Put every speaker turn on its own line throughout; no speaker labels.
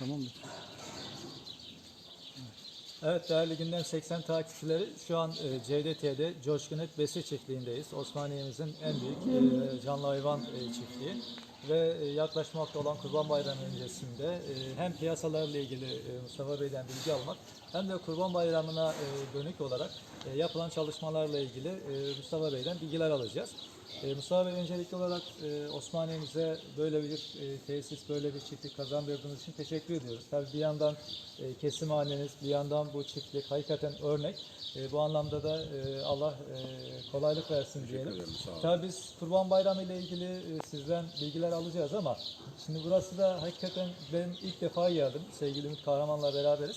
Tamam mı?
Evet değerli gündem 80 takipçileri şu an e, CDT'de Coşkunet Besi Çiftliği'ndeyiz. Osmaniye'mizin en büyük e, canlı hayvan e, çiftliği. Ve e, yaklaşmakta olan Kurban Bayramı öncesinde e, hem piyasalarla ilgili e, Mustafa Bey'den bilgi almak hem de Kurban Bayramı'na e, dönük olarak e, yapılan çalışmalarla ilgili e, Mustafa Bey'den bilgiler alacağız. E, Mustafa Bey öncelikli olarak e, Osmaniye'mize böyle bir e, tesis, böyle bir çiftlik kazandırdığınız için teşekkür ediyoruz. Tabii bir yandan e, kesimhaneniz, bir yandan bu çiftlik hakikaten örnek. E, bu anlamda da e, Allah e, kolaylık versin diyelim.
ederim, sağ olun.
Tabii biz Kurban Bayramı ile ilgili e, sizden bilgiler alacağız ama şimdi burası da hakikaten ben ilk defa geldim. Sevgili Ümit Kahraman'la beraberiz.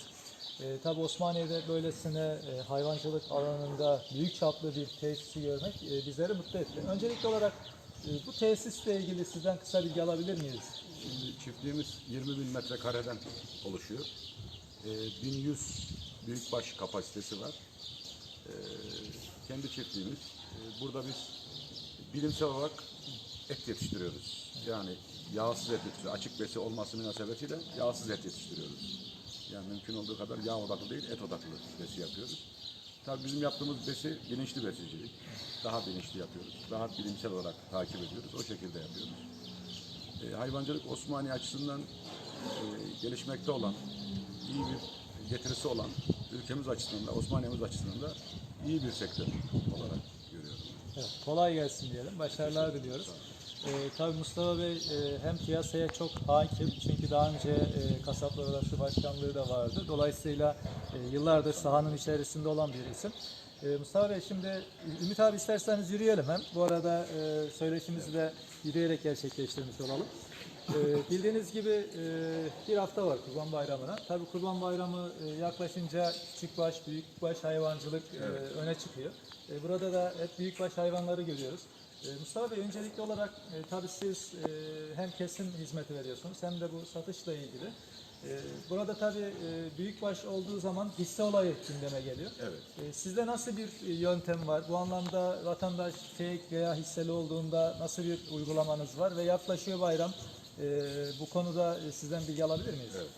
E, tabii Osmaniye'de böylesine e, hayvancılık alanında büyük çaplı bir tesisi görmek e, bizleri mutlu etti. Öncelikli olarak e, bu tesisle ilgili sizden kısa bilgi alabilir miyiz?
Şimdi çiftliğimiz 20 bin metrekareden oluşuyor. Ee, 1100 büyükbaş kapasitesi var. Ee, kendi çiftliğimiz. Ee, burada biz bilimsel olarak et yetiştiriyoruz. Yani yağsız et yetiştiriyoruz. Açık besi olması münasebetiyle yağsız et yetiştiriyoruz. Yani mümkün olduğu kadar yağ odaklı değil, et odaklı besi yapıyoruz. Tabii bizim yaptığımız besi bilinçli besicilik. Daha bilinçli yapıyoruz. Daha bilimsel olarak takip ediyoruz. O şekilde yapıyoruz. E, hayvancılık Osmaniye açısından e, gelişmekte olan, iyi bir getirisi olan, ülkemiz açısından da, Osmaniye'miz açısından da iyi bir sektör olarak görüyorum.
Evet, kolay gelsin diyelim. Başarılar diliyoruz. Ee, tabii Mustafa Bey e, hem piyasaya çok hakim çünkü daha önce e, Kasaplar Odası Başkanlığı da vardı. Dolayısıyla e, yıllardır sahanın içerisinde olan bir isim. E, Mustafa Bey şimdi Ümit abi isterseniz yürüyelim hem. Bu arada e, söyleşimizi de yürüyerek gerçekleştirmiş olalım. E, bildiğiniz gibi e, bir hafta var Kurban Bayramı'na. Tabii Kurban Bayramı e, yaklaşınca küçükbaş, büyükbaş hayvancılık e, öne çıkıyor. E, burada da hep büyükbaş hayvanları görüyoruz. E, Mustafa Bey öncelikli olarak e, tabii siz e, hem kesim hizmeti veriyorsunuz hem de bu satışla ilgili. E, burada tabii e, büyükbaş olduğu zaman hisse olayı gündeme geliyor.
Evet.
E, sizde nasıl bir e, yöntem var? Bu anlamda vatandaş fake veya hisseli olduğunda nasıl bir uygulamanız var? Ve yaklaşıyor bayram. E, bu konuda e, sizden bilgi alabilir miyiz?
Evet.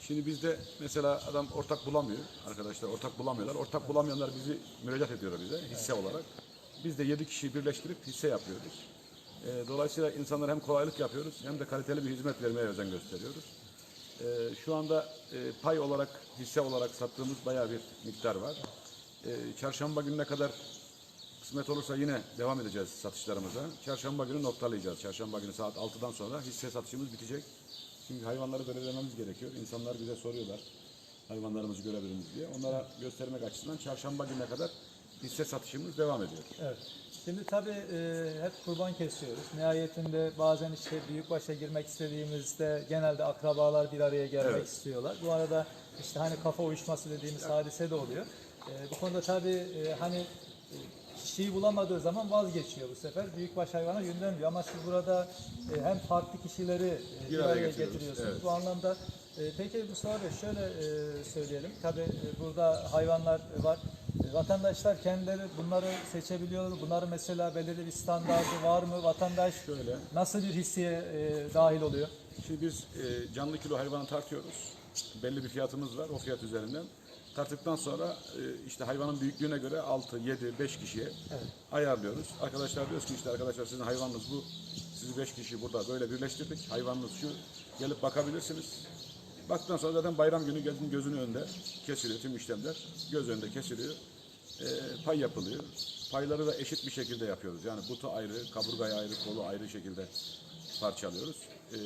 Şimdi bizde mesela adam ortak bulamıyor. Arkadaşlar ortak bulamıyorlar. Ortak bulamayanlar bizi müracaat ediyorlar bize hisse olarak. Biz de 7 kişiyi birleştirip hisse yapıyoruz. Ee, dolayısıyla insanlara hem kolaylık yapıyoruz hem de kaliteli bir hizmet vermeye özen gösteriyoruz. Ee, şu anda e, pay olarak, hisse olarak sattığımız bayağı bir miktar var. Ee, çarşamba gününe kadar kısmet olursa yine devam edeceğiz satışlarımıza. Çarşamba günü noktalayacağız. Çarşamba günü saat 6'dan sonra hisse satışımız bitecek. Çünkü hayvanları belirlememiz gerekiyor. İnsanlar bize soruyorlar hayvanlarımızı görebilir miyiz diye. Onlara göstermek açısından çarşamba gününe kadar hisse satışımız devam ediyor.
Evet. Şimdi tabii e, hep kurban kesiyoruz. Nihayetinde bazen işte büyükbaşa girmek istediğimizde genelde akrabalar bir araya gelmek
Evet.
istiyorlar. Bu arada işte hani kafa uyuşması dediğimiz hadise de oluyor. E, bu konuda tabii e, hani kişiyi bulamadığı zaman vazgeçiyor bu sefer. Büyükbaş hayvana yönlenmiyor. Ama siz burada e, hem farklı kişileri e, bir,
araya
getiriyorsunuz.
evet.
Bu anlamda e, peki Mustafa Bey şöyle e, söyleyelim. Tabii e, burada hayvanlar var. E, Vatandaşlar kendileri bunları seçebiliyor. Bunların mesela belirli bir standardı var mı? Vatandaş
Şöyle.
nasıl bir hissiye e, dahil oluyor?
Şimdi biz e, canlı kilo hayvanı tartıyoruz. Belli bir fiyatımız var. O fiyat üzerinden. Tarttıktan sonra e, işte hayvanın büyüklüğüne göre 6, 7, 5 kişiye ayarlıyoruz. Arkadaşlar diyoruz ki işte arkadaşlar sizin hayvanınız bu. Sizi 5 kişi burada böyle birleştirdik. Hayvanınız şu. Gelip bakabilirsiniz. Baktıktan sonra zaten bayram günü gözün gözünün önünde kesiliyor tüm işlemler. Göz önünde kesiliyor. E, pay yapılıyor. Payları da eşit bir şekilde yapıyoruz. Yani butu ayrı, kaburgayı ayrı, kolu ayrı şekilde parçalıyoruz. E,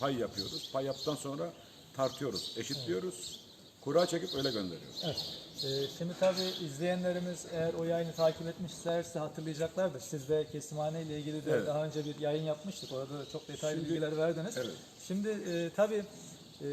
pay yapıyoruz. Pay yaptıktan sonra tartıyoruz, eşitliyoruz. Kura çekip öyle gönderiyoruz.
Evet. E, şimdi tabii izleyenlerimiz eğer o yayını takip etmişlerse hatırlayacaklardır. Siz de kesimhane ile ilgili de
Evet.
daha önce bir yayın yapmıştık. Orada da çok detaylı
Şimdi-
bilgiler verdiniz.
Evet.
Şimdi e, tabii e,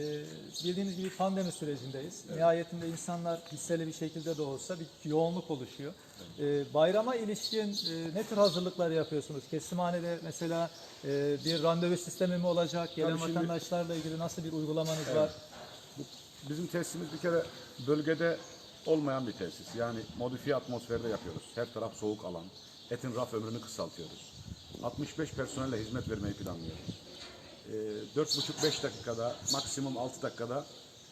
bildiğiniz gibi pandemi sürecindeyiz. Nihayetinde insanlar hisseli bir şekilde de olsa bir yoğunluk oluşuyor. E, bayrama ilişkin e, ne tür hazırlıklar yapıyorsunuz? Kesimhanede mesela e, bir randevu sistemi mi olacak? Gelen
Tabii şimdi-
vatandaşlarla ilgili nasıl bir uygulamanız var?
Bizim tesisimiz bir kere bölgede olmayan bir tesis. Yani modifiye atmosferde yapıyoruz. Her taraf soğuk alan. Etin raf ömrünü kısaltıyoruz. 65 personelle hizmet vermeyi planlıyoruz. e, 4,5-5 dakikada maksimum 6 dakikada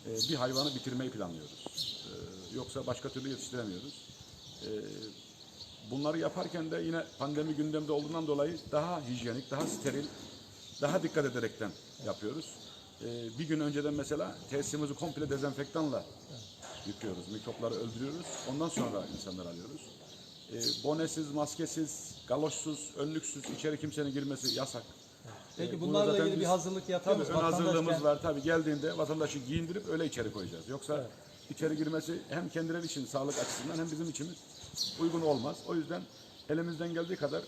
e, bir hayvanı bitirmeyi planlıyoruz. E, yoksa başka türlü yetiştiremiyoruz. E, bunları yaparken de yine pandemi gündemde olduğundan dolayı daha hijyenik, daha steril, daha dikkat ederekten yapıyoruz. E, bir gün önceden mesela tesisimizi komple dezenfektanla yıkıyoruz. Mikropları öldürüyoruz. Ondan sonra insanları alıyoruz. E, bonesiz, maskesiz, galoşsuz, önlüksüz içeri kimsenin girmesi yasak.
Peki
E, bunu
bunlarla ilgili bir
biz-
hazırlık yapıyor
Tabii ön
musunuz?
hazırlığımız var. Tabii geldiğinde vatandaşı giyindirip öyle içeri koyacağız. Yoksa içeri girmesi hem kendileri için sağlık açısından hem bizim içimiz uygun olmaz. O yüzden elimizden geldiği kadar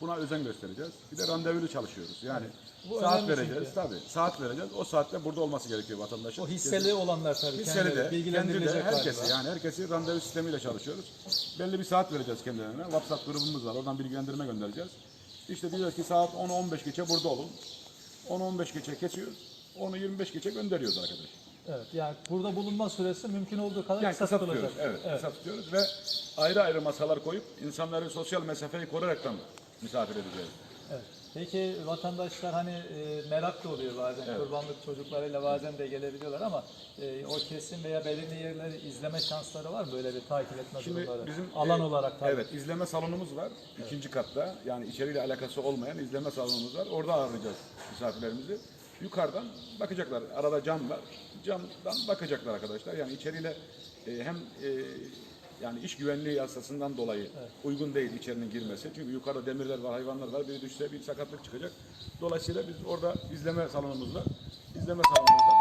buna özen göstereceğiz. Bir de randevulu çalışıyoruz. Yani
Bu
saat
önemli
vereceğiz
çünkü.
tabii. Saat vereceğiz. O saatte burada olması gerekiyor vatandaşın.
O hisseli olanlar tabii.
Hisseli
kendileri
de, kendi de,
bilgilendirilecek
herkesi
galiba.
yani herkesi randevu sistemiyle çalışıyoruz. Belli bir saat vereceğiz kendilerine. WhatsApp grubumuz var. Oradan bilgilendirme göndereceğiz. İşte diyor ki saat 10'u 15 geçe burada olun. 10'u 15 geçe kesiyoruz. 10'u 25 geçe gönderiyoruz arkadaş.
Evet, yani burada bulunma süresi mümkün olduğu kadar
Yani
kısa
kısa
tutulacak.
tutuyoruz. Evet, kısa tutuyoruz ve ayrı ayrı masalar koyup insanları sosyal mesafeyi koruyaraktan misafir edeceğiz.
Evet. Peki vatandaşlar hani e, merak da oluyor bazen kurbanlık çocuklarıyla bazen de gelebiliyorlar ama e, o kesim veya belirli yerleri izleme şansları var mı böyle bir takip etme
Şimdi
durumları?
bizim
Alan
e,
olarak tabii.
Evet, izleme salonumuz var. ikinci katta. Yani içeriyle alakası olmayan izleme salonumuz var. Orada ağırlayacağız misafirlerimizi. Yukarıdan bakacaklar. Arada cam var. Camdan bakacaklar arkadaşlar. Yani içeriyle e, hem e, yani iş güvenliği yasasından dolayı uygun değil içerinin girmesi. Çünkü yukarıda demirler var, hayvanlar var. Biri düşse bir sakatlık çıkacak. Dolayısıyla biz orada izleme salonumuz var. İzleme salonumuzda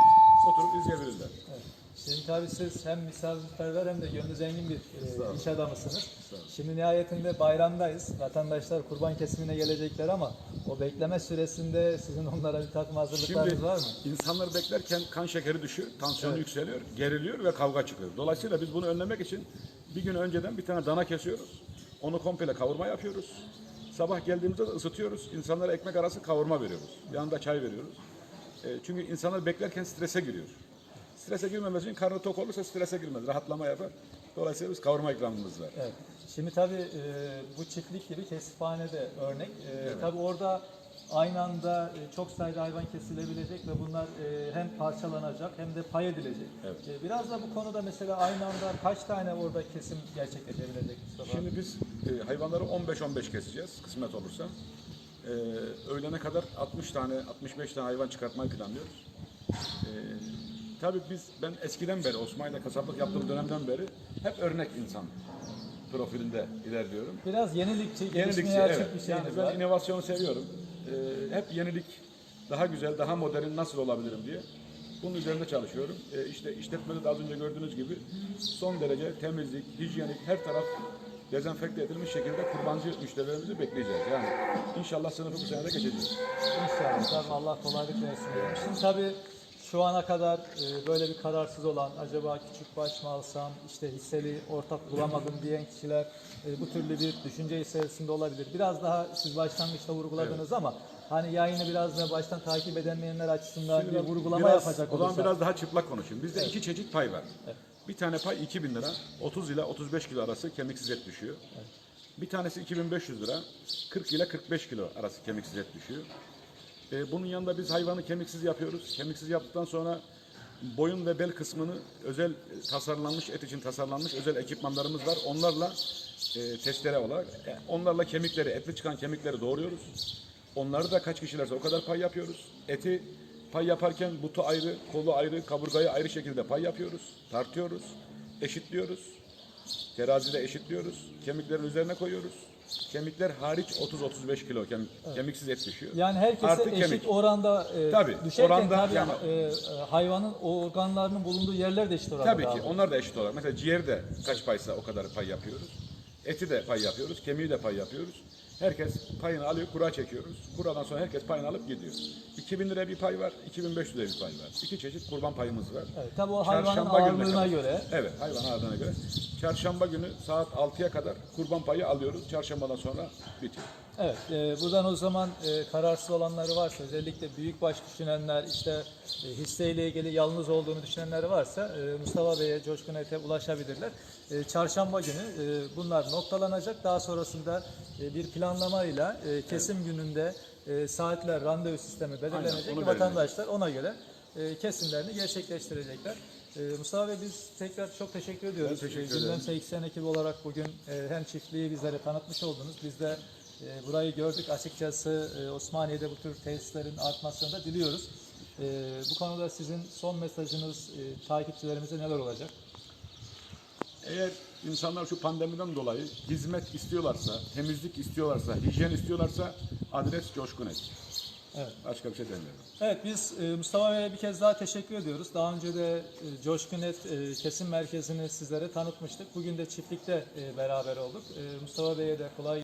oturup izleyebilirler.
Evet. Şimdi tabii siz hem misafirperver hem de gönlü zengin bir e, iş adamısınız. Şimdi nihayetinde bayramdayız. Vatandaşlar kurban kesimine gelecekler ama o bekleme süresinde sizin onlara bir takım hazırlıklarınız
Şimdi
var mı?
insanlar beklerken kan şekeri düşüyor, tansiyonu
Evet.
yükseliyor, geriliyor ve kavga çıkıyor. Dolayısıyla biz bunu önlemek için bir gün önceden bir tane dana kesiyoruz. Onu komple kavurma yapıyoruz. Sabah geldiğimizde de ısıtıyoruz. İnsanlara ekmek arası kavurma veriyoruz. Yanında çay veriyoruz. E, çünkü insanlar beklerken strese giriyor. Strese girmemesi için karnı tok olursa strese girmez, rahatlama yapar. Dolayısıyla biz kavurma ikramımız var.
Evet. Şimdi tabii e, bu çiftlik gibi kesiphanede örnek. E, Tabii orada aynı anda e, çok sayıda hayvan kesilebilecek ve bunlar e, hem parçalanacak hem de pay edilecek.
Evet.
E, biraz da bu konuda mesela aynı anda kaç tane orada kesim gerçekleşebilecek Mustafa?
Şimdi biz hayvanları 15-15 keseceğiz kısmet olursa. Öğlene kadar 60 tane, 65 tane hayvan çıkartmayı planlıyoruz. Tabii biz, ben eskiden beri, Osmanlı'da kasaplık yaptığım dönemden beri hep örnek insan profilinde ilerliyorum.
Biraz yenilikçi,
Yenilikçi, evet.
bir şeyiniz
Yani ben
var.
inovasyonu seviyorum. E, hep yenilik, daha güzel, daha modern nasıl olabilirim diye. Bunun üzerinde çalışıyorum. E, işte işletmede de az önce gördüğünüz gibi son derece temizlik, hijyenik, her taraf dezenfekte edilmiş şekilde kurbancı müşterilerimizi bekleyeceğiz. Yani inşallah sınıfı bu sene de geçeceğiz.
İnşallah. Allah kolaylık versin diyelim. Şimdi tabii şu ana kadar e, böyle bir kararsız olan, acaba küçük baş mı alsam, işte hisseli ortak bulamadım diyen kişiler e, bu türlü bir düşünce içerisinde olabilir. Biraz daha siz başlangıçta vurguladınız ama hani yayını biraz da baştan takip edemeyenler açısından
Şimdi
bir vurgulama
biraz-
yapacak
O zaman
olursak.
biraz daha çıplak konuşayım. Bizde iki çeşit pay var. Bir tane pay 2000 lira, 30 ile 35 kilo arası kemiksiz et düşüyor. Bir tanesi 2500 lira, 40 ile 45 kilo arası kemiksiz et düşüyor. Ee, bunun yanında biz hayvanı kemiksiz yapıyoruz. Kemiksiz yaptıktan sonra boyun ve bel kısmını özel e, tasarlanmış, et için tasarlanmış özel ekipmanlarımız var. Onlarla e, testere olarak, e, onlarla kemikleri, etli çıkan kemikleri doğruyoruz. Onları da kaç kişilerse o kadar pay yapıyoruz. Eti pay yaparken butu ayrı, kolu ayrı, kaburgayı ayrı şekilde pay yapıyoruz. Tartıyoruz, eşitliyoruz. Terazide eşitliyoruz. Kemiklerin üzerine koyuyoruz. Kemikler hariç 30-35 kilo kemik, kemiksiz et düşüyor.
Yani herkese
Artı
eşit
kemik.
oranda e,
Tabii,
düşerken
oranda
tabii
yani-
e, e, hayvanın organlarının bulunduğu yerler de eşit oranda.
Tabii ki onlar da eşit olarak. Mesela ciğeri de kaç paysa o kadar pay yapıyoruz. Eti de pay yapıyoruz, kemiği de pay yapıyoruz. Herkes payını alıyor, kura çekiyoruz. Kuradan sonra herkes payını alıp gidiyor. 2000 lira bir pay var, 2500 lira bir pay var. İki çeşit kurban payımız var.
Evet, tabii o hayvanın
Çarşamba
ağırlığına göre.
Evet, hayvan ağırlığına göre. Çarşamba günü saat 6'ya kadar kurban payı alıyoruz. Çarşambadan sonra bitiyor.
Evet, e, buradan o zaman e, kararsız olanları varsa, özellikle büyük baş düşünenler, işte e, hisseyle ilgili yalnız olduğunu düşünenler varsa e, Mustafa Bey'e, Coşkun Et'e ulaşabilirler. E, çarşamba günü e, bunlar noktalanacak. Daha sonrasında e, bir planlamayla e, kesim gününde e, saatler, randevu sistemi belirlenecek.
Aynen,
Vatandaşlar ona göre e, kesimlerini gerçekleştirecekler. E, Mustafa Bey biz tekrar çok teşekkür ediyoruz.
Ben teşekkür
E, Gündem
ederim.
SXN ekibi olarak bugün e, hem çiftliği bizlere tanıtmış oldunuz. Biz de e, burayı gördük. Açıkçası e, Osmaniye'de bu tür tesislerin artmasını da diliyoruz. E, bu konuda sizin son mesajınız e, takipçilerimize neler olacak?
Eğer insanlar şu pandemiden dolayı hizmet istiyorlarsa, temizlik istiyorlarsa, hijyen istiyorlarsa adres Coşkun Et.
Evet.
Başka bir şey demiyorum.
Evet biz e, Mustafa Bey'e bir kez daha teşekkür ediyoruz. Daha önce de e, Coşkunet e, kesim merkezini sizlere tanıtmıştık. Bugün de çiftlikte e, beraber olduk. E, Mustafa Bey'e de kolay